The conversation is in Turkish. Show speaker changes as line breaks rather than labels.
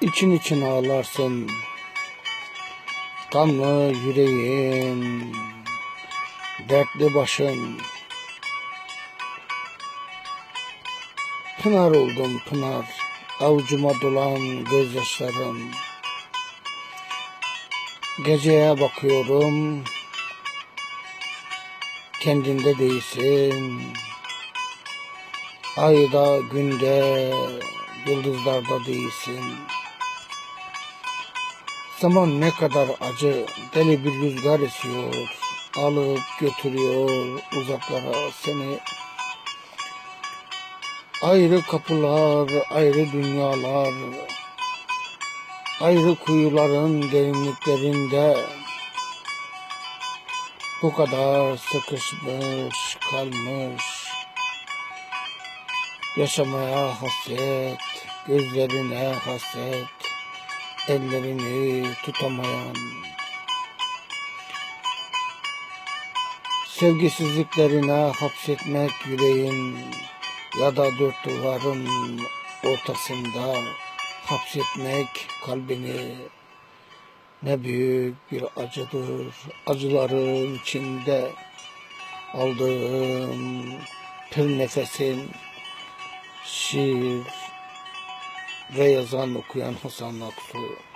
için için ağlarsın. Kanlı yüreğim, dertli başım. Pınar oldum pınar, avucuma dolan gözyaşlarım. Geceye bakıyorum, kendinde değilsin. Ayda, günde, yıldızlarda değilsin. Zaman ne kadar acı, deli bir rüzgar esiyor. Alıp götürüyor uzaklara seni. Ayrı kapılar, ayrı dünyalar. Ayrı kuyuların derinliklerinde. Bu kadar sıkışmış kalmış. Yaşamaya hasret, gözlerine hasret, ellerini tutamayan. Sevgisizliklerine hapsetmek yüreğin ya da dört duvarın ortasında hapsetmek kalbini ne büyük bir acıdır. Acıların içinde aldığım tüm nefesin şiir ve yazan okuyan Hasan Aksu.